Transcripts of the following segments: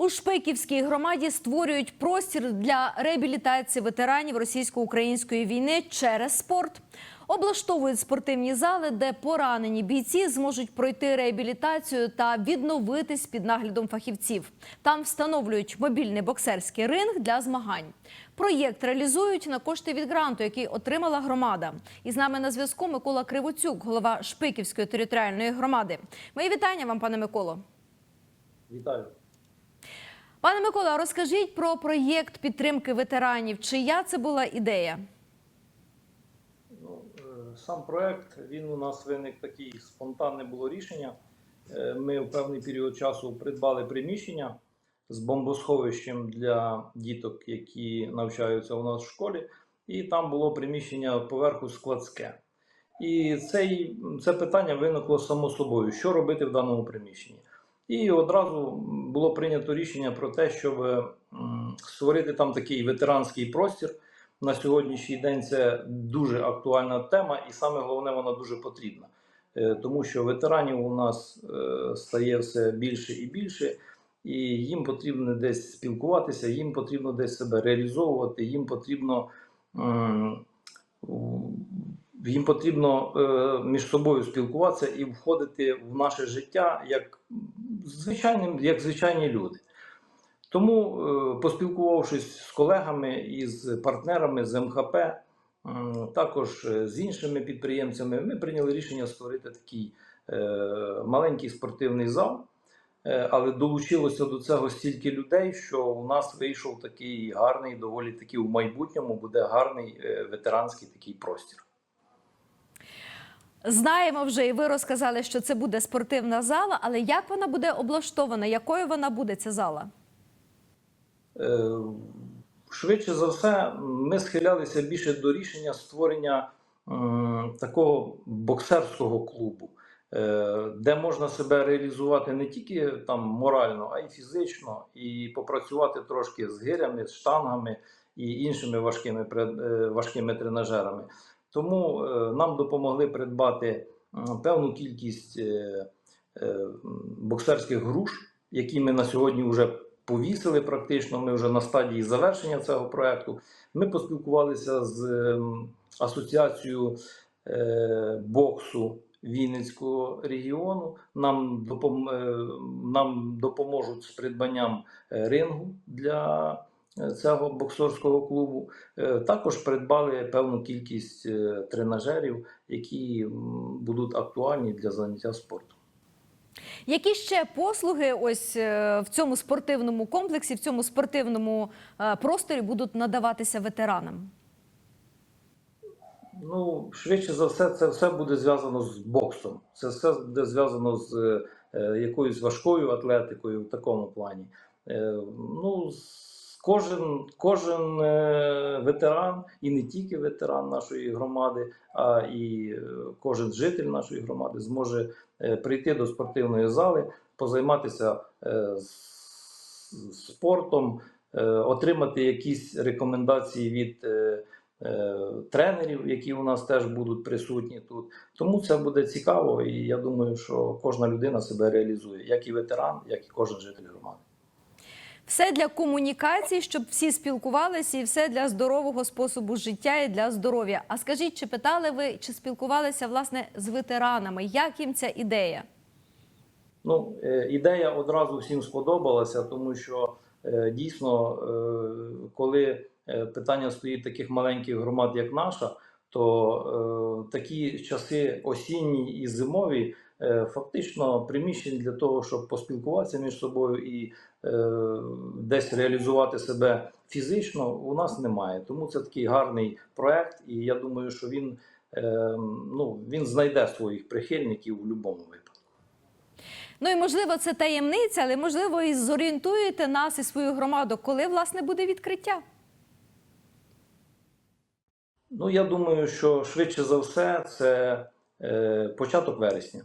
У Шпеківській громаді створюють простір для реабілітації ветеранів російсько-української війни через спорт. Облаштовують спортивні зали, де поранені бійці зможуть пройти реабілітацію та відновитись під наглядом фахівців. Там встановлюють мобільний боксерський ринг для змагань. Проєкт реалізують на кошти від гранту, який отримала громада. І з нами на зв'язку Микола Кривоцюк, голова Шпиківської територіальної громади. Мої вітання вам, пане Миколо. Вітаю. Пане Микола, розкажіть про проєкт підтримки ветеранів. Чия це була ідея? Ну, е, сам проект він у нас виник такий спонтанне було рішення. Е, Ми в певний період часу придбали приміщення з бомбосховищем для діток, які навчаються у нас в школі, і там було приміщення поверху складське. І цей, це питання виникло само собою, що робити в даному приміщенні. І одразу було прийнято рішення про те, щоб створити там такий ветеранський простір. На сьогоднішній день це дуже актуальна тема, і саме головне, вона дуже потрібна. Е, Тому що ветеранів у нас е, стає все більше і більше, і їм потрібно десь спілкуватися, їм потрібно десь себе реалізовувати, їм потрібно, їм потрібно е, між собою спілкуватися і входити в наше життя як, звичайним, як звичайні люди. Тому, е, поспілкувавшись з колегами і з партнерами з МХП, м, також е, з іншими підприємцями, ми прийняли рішення створити такий е, маленький спортивний зал. Е, Але долучилося до цього стільки людей, що у нас вийшов такий гарний, доволі таки в майбутньому буде гарний е, ветеранський такий простір. Знаємо вже, і ви розказали, що це буде спортивна зала, але як вона буде облаштована? Якою вона буде ця зала? Е, Швидше за все, ми схилялися більше до рішення створення такого боксерського клубу, е, де можна себе реалізувати не тільки там морально, а й фізично, і попрацювати трошки з гирями, з штангами і іншими важкими, е, важкими тренажерами. Тому е, нам допомогли придбати певну кількість е, е, боксерських груш, які ми на сьогодні вже повісили практично. Ми вже на стадії завершення цього проекту. Ми поспілкувалися з асоціацією боксу Вінницького регіону. Нам, допом, нам допоможуть з придбанням рингу для цього боксерського клубу. Е, Також придбали певну кількість е, тренажерів, які будуть актуальні для заняття спортом. Які ще послуги ось е, в цьому спортивному комплексі, в цьому спортивному просторі будуть надаватися ветеранам? Ну, швидше за все, це все буде зв'язано з боксом. Це все буде зв'язано з якоюсь важкою атлетикою в такому плані. Ну, з- кожен, кожен е, ветеран, і не тільки ветеран нашої громади, а і е, кожен житель нашої громади зможе е, прийти до спортивної зали, позайматися спортом, отримати якісь рекомендації від. тренерів, які у нас теж будуть присутні тут. Тому це буде цікаво, і я думаю, що кожна людина себе реалізує, як і ветеран, як і кожен житель громади. Все для комунікації, щоб всі спілкувалися, і все для здорового способу життя і для здоров'я. А скажіть, чи питали ви, чи спілкувалися власне з ветеранами? Як їм ця ідея? Ну, е, ідея одразу всім сподобалася, тому що е, дійсно, е, коли питання стоїть таких маленьких громад, як наша, то такі часи осінні і зимові, фактично приміщень для того, щоб поспілкуватися між собою і е, десь реалізувати себе фізично, у нас немає. Тому це такий гарний проект, і я думаю, що він, е, ну, він знайде своїх прихильників у будь-якому випадку. Ну і можливо, це таємниця, але можливо, і зорієнтуєте нас і свою громаду, коли власне буде відкриття. Ну, я думаю, що швидше за все це е, початок вересня.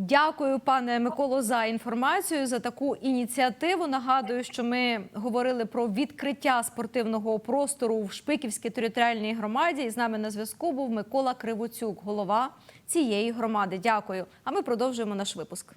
Дякую, пане Миколо, за інформацію за таку ініціативу. Нагадую, що ми говорили про відкриття спортивного простору в Шпиківській територіальній громаді. І з нами на зв'язку був Микола Кривоцюк, голова цієї громади. Дякую. А ми продовжуємо наш випуск.